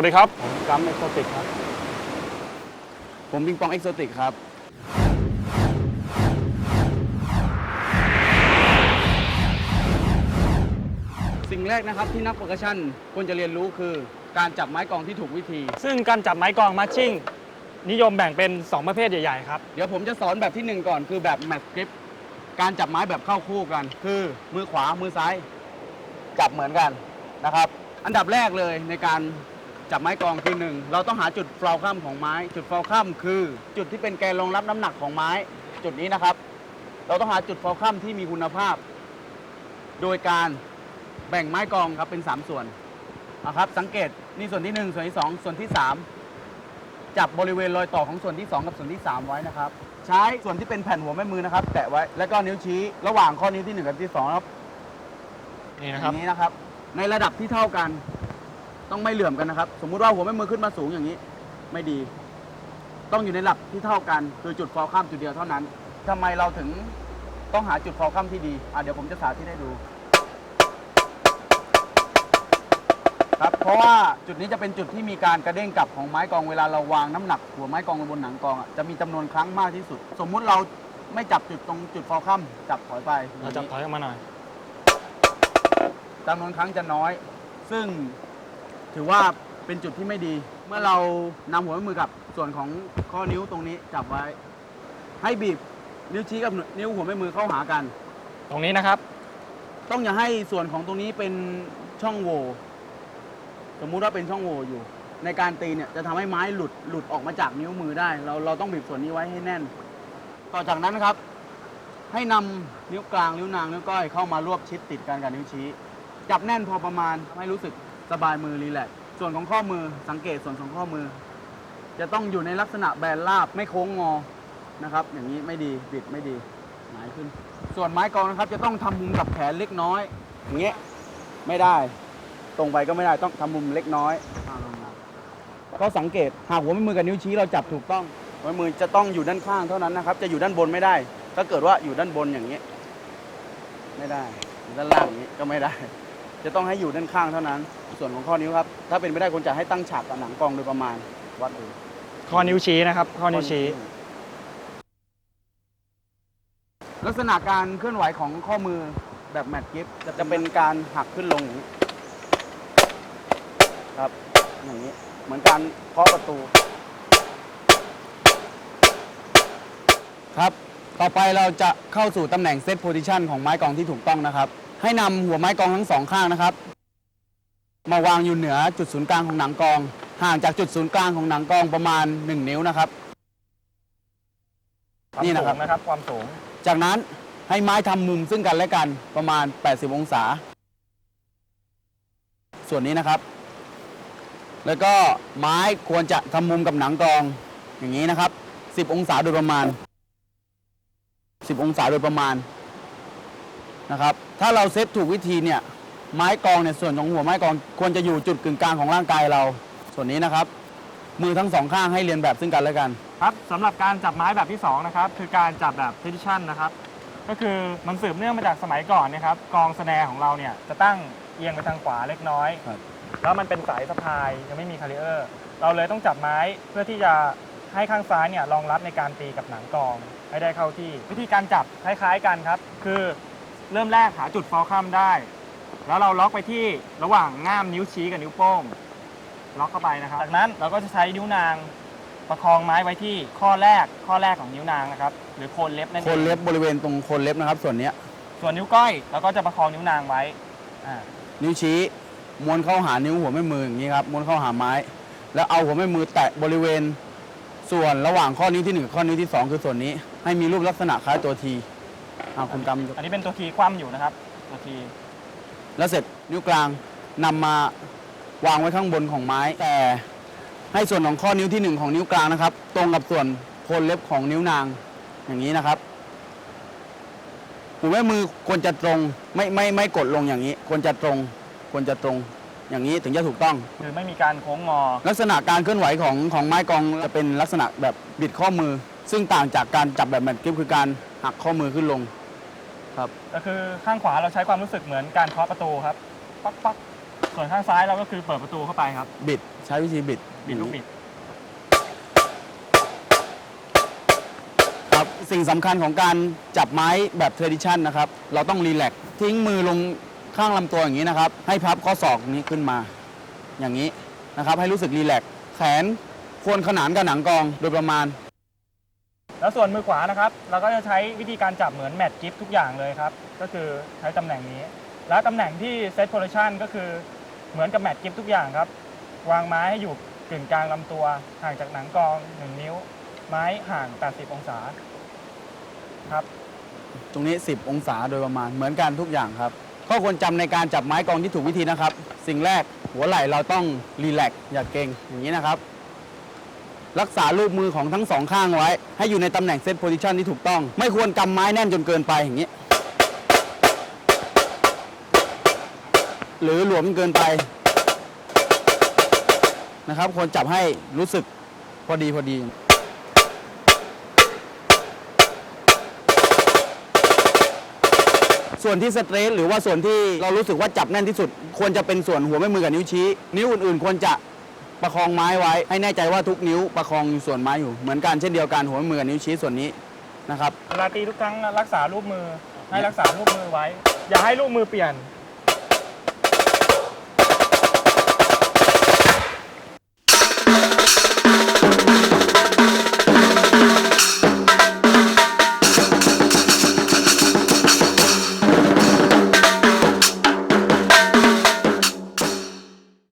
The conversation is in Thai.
วัสดีครับ ผมกัมเอ็กโซติกครับ ผมปิงปองเอ็กโซติกครับ สิ่งแรกนะครับที่นักโปรกชั่นควรจะเรียนรู้คือการจับไม้กลองที่ถูกวิธี ซึ่งการจับไม้กลองมัชชิ่ง นิยมแบ่งเป็น 2 ประเภทใหญ่ ๆ ครับ เดี๋ยวผมจะสอนแบบที่หนึ่งก่อนคือแบบแมทกริปการจับไม้แบบเข้าคู่กัน คือมือขวามือซ้าย จับเหมือนกันนะครับ อันดับแรกเลยในการ จับไม้กลองคือหนึ่งเราต้องหาจุดฟลาวคัมของไม้ จุดฟลาวคัมคือ จุดที่เป็นแกนรองรับน้ำหนักของไม้ จุดนี้นะครับ เราต้องหาจุดฟลาวคัมที่มีคุณภาพ โดยการแบ่งไม้กลองครับเป็น 3 ส่วนนะครับสังเกตนี่ส่วนที่ 1 ส่วนที่ 2 ส่วนที่ 3 จับบริเวณรอยต่อของส่วนที่ 2 กับส่วนที่ 3 ไว้นะครับ ใช้ส่วนที่เป็นแผ่นหัวแม่มือนะครับ แตะไว้แล้วก็นิ้วชี้ระหว่างข้อนิ้วที่ 1 กับที่2นะครับนี่อนะครับย่างนี้นะครับ ในระดับที่เท่ากัน ต้องไม่เหลื่อมกันนะครับ สมมุติว่าหัวแม่มือขึ้นมาสูงอย่างนี้ ไม่ดี ต้องอยู่ในระดับที่เท่ากัน คือจุดฟอลคัมจุดเดียวเท่านั้นทำไมเราถึงต้องหาจุดฟอลคัมที่ดีอะเดี๋ยวผมจะสาธิตให้ดู ครับ เพราะว่าจุดนี้จะเป็นจุดที่มีการกระเด้งกลับของไม้กลองเวลาเราวางน้ำหนัก หัวไม้กลองลงบนหนังกลองอะจะมีจำนวนครั้งมากที่สุด สมมุติเราไม่จับจุดตรงจุดฟอลคัมจับถอยไป เราจับถอยออกมาหน่อย จำนวนครั้งจะน้อย ซึ่ง ถือว่าเป็นจุดที่ไม่ดี เมื่อเรานำหัวแม่มือกับส่วนของข้อนิ้วตรงนี้จับไว้ ให้บีบนิ้วชี้กับนิ้วหัวแม่มือเข้าหากัน ตรงนี้นะครับ ต้องอย่าให้ส่วนของตรงนี้เป็นช่องโหว่สมมุติว่าเป็นช่องโหว่อยู่ ในการตีเนี่ยจะทำให้ไม้หลุดหลุดออกมาจากนิ้วมือได้ เราเราต้องบีบส่วนนี้ไว้ให้แน่น ต่อจากนั้นนะครับ ให้นำนิ้วกลางนิ้วนางนิ้วก้อยเข้ามารวบชิดติดกันกับนิ้วชี้ จับแน่นพอประมาณให้รู้สึก สบายมือรีแลกซ์ส่วนของข้อมือสังเกตส่วนของข้อมือ จะต้องอยู่ในลักษณะแบนราบไม่โค้งงอนะครับ อย่างนี้ไม่ดีบิดไม่ดีหงายขึ้น ส่วนไม้กลองนะครับจะต้องทำมุมกับแขนเล็กน้อยอย่างเงี้ยไม่ได้ ตรงไปก็ไม่ได้ต้องทำมุมเล็กน้อยอ่าลงมาก็สังเกตหากหัวแม่มือกับนิ้วชี้เราจับถูกต้องหัวแม่มือจะต้องอยู่ด้านข้างเท่านั้นนะครับ จะอยู่ด้านบนไม่ได้ ถ้าเกิดว่าอยู่ด้านบนอย่างเงี้ยไม่ได้อยู่ด้านล่างอย่างนี้ก็ไม่ได้ จะต้องให้อยู่ด้านข้างเท่านั้น ส่วนของข้อนิ้วครับ ถ้าเป็นไม่ได้ควรจะให้ตั้งฉากกับหนังกลองโดยประมาณ วัดดูข้อนิ้วชี้นะครับ ข้อนิ้วชี้ ลักษณะการเคลื่อนไหวของข้อมือแบบแมตต์กิฟจะจะเป็นการหักขึ้นลงอย่างนี้ครับอย่างนี้เหมือนการเคาะประตู ครับ ต่อไปเราจะเข้าสู่ตำแหน่งเซตโพซิชันของไม้กลองที่ถูกต้องนะครับ ให้นำหัวไม้กลองทั้งสองข้างนะครับ มาวางอยู่เหนือจุดศูนย์กลางของหนังกลอง ห่างจากจุดศูนย์กลางของหนังกลองประมาณ 1 นิ้วนะครับความนี่นะครับสูงนะครับ ความสูง จากนั้นให้ไม้ทำมุมซึ่งกันและกันประมาณ 80 องศา ส่วนนี้นะครับ แล้วก็ไม้ควรจะทำมุมกับหนังกรองอย่างนี้นะครับ 10 องศาโดยประมาณ 10 องศาโดยประมาณ นะครับ ถ้าเราเซตถูกวิธีเนี่ยไม้กรองเนี่ยส่วนของหัวไม้กรองควรจะอยู่จุดกึ่งกลางของร่างกายเรา ส่วนนี้นะครับ มือทั้งสองข้างให้เรียนแบบซึ่งกันและกัน ครับสำหรับการจับไม้แบบที่2นะครับคือการจับแบบ position นะครับก็คือมันสืบเนื่องมาจากสมัยก่อนนะครับกองสแนร์ของเราเนี่ยจะตั้งเอียงไปทางขวาเล็กน้อย ครับ แล้วมันเป็นสายสะพายยังไม่มีคาลิเออร์ เราเลยต้องจับไม้เพื่อที่จะให้ข้างซ้ายเนี่ยรองรับในการตีกับหนังกองให้ได้เข้าที่ วิธีการจับคล้ายๆกันครับ คือ เริ่มแรกหาจุดฟอลคัมได้ แล้วเราล็อกไปที่ระหว่างง่ามนิ้วชี้กับนิ้วโป้ง ล็อกเข้าไปนะครับ จากนั้นเราก็จะใช้นิ้วนางประคองไม้ไว้ที่ข้อแรกข้อแรกของนิ้วนางนะครับ หรือโคนเล็บนั่นเองโคนเล็บบริเวณตรงโคนเล็บนะครับ ส่วนเนี้ยส่วนนิ้วก้อยเราก็จะประคองนิ้วนางไว้อ่านิ้วชี้ม้วนเข้าหานิ้วหัวแม่มืออย่างนี้ครับม้วนเข้าหาไม้ แล้วเอาหัวแม่มือแตะบริเวณ ส่วนระหว่างข้อนิ้วที่หนึ่งกับข้อนิ้วที่สองคือส่วนนี้ ให้มีรูปลักษณะคล้ายตัวที อ่าคุณกำอันนี้เป็นตัวทีคว่ำอยู่นะครับ ตัวทีแล้วเสร็จนิ้วกลางนำมาวางไว้ข้างบนของไม้ แต่ให้ส่วนของข้อนิ้วที่หนึ่งของนิ้วกลางนะครับ ตรงกับส่วนโคนเล็บของนิ้วนางอย่างนี้นะครับหัวแม่มือควรจะตรงไม่ไม่ไม่กดลงอย่างนี้ ควรจะตรงควรจะตรงอย่างนี้ถึงจะถูกต้อง คือไม่มีการโค้งงอ ลักษณะการเคลื่อนไหวของของไม้กลองจะเป็นลักษณะแบบบิดข้อมือ ซึ่งต่างจากการจับแบบแมตต์กริปคือการหักข้อมือขึ้นลง ครับ ก็คือข้างขวาเราใช้ความรู้สึกเหมือนการเคาะประตูครับปักปักส่วนข้างซ้ายเราก็คือเปิดประตูเข้าไปครับ บิดใช้วิธีบิดบิดลูกบิดครับสิ่งสำคัญของการจับไม้แบบเทรดิชันนะครับ เราต้องรีแลกซ์ทิ้งมือลงข้างลำตัวอย่างนี้นะครับ ให้พับข้อศอกนี้ขึ้นมา อย่างนี้นะครับ ให้รู้สึกรีแลกซ์แขนควรขนานกับหนังกองโดยประมาณ แล้วส่วนมือขวานะครับ เราก็จะใช้วิธีการจับเหมือนแมตช์กิฟทุกอย่างเลยครับ ก็คือใช้ตำแหน่งนี้ และตำแหน่งที่เซตโพซิชันก็คือเหมือนกับแมตช์กิฟทุกอย่างครับ วางไม้ให้อยู่กึ่งกลางลำตัว ห่างจากหนังกอง 1 นิ้ว ไม้ห่าง 80 องศาครับ ตรงนี้ 10 องศาโดยประมาณเหมือนกันทุกอย่างครับ ข้อควรจำในการจับไม้กองที่ถูกวิธีนะครับ สิ่งแรกหัวไหล่เราต้องรีแลกซ์อย่าเกร็งอย่างนี้นะครับ รักษารูปมือของทั้งสองข้างไว้ ให้อยู่ในตำแหน่งเซตโพซิชันที่ถูกต้อง ไม่ควรกำไม้แน่นจนเกินไปอย่างนี้ หรือหลวมเกินไปนะครับควรจับให้รู้สึกพอดีพอดีส่วนที่สเตรทหรือว่าส่วนที่เรารู้สึกว่าจับแน่นที่สุด ควรจะเป็นส่วนหัวแม่มือกับนิ้วชี้ นิ้วอื่นๆ ควรจะ ประคองไม้ไว้ ให้แน่ใจว่าทุกนิ้วประคองส่วนไม้อยู่เหมือนกันเช่นเดียวกันหัวมือกับนิ้วชี้ส่วนนี้นะครับ เวลาตีทุกครั้งรักษารูปมือให้รักษารูปมือไว้ อย่าให้รูปมือเปลี่ยน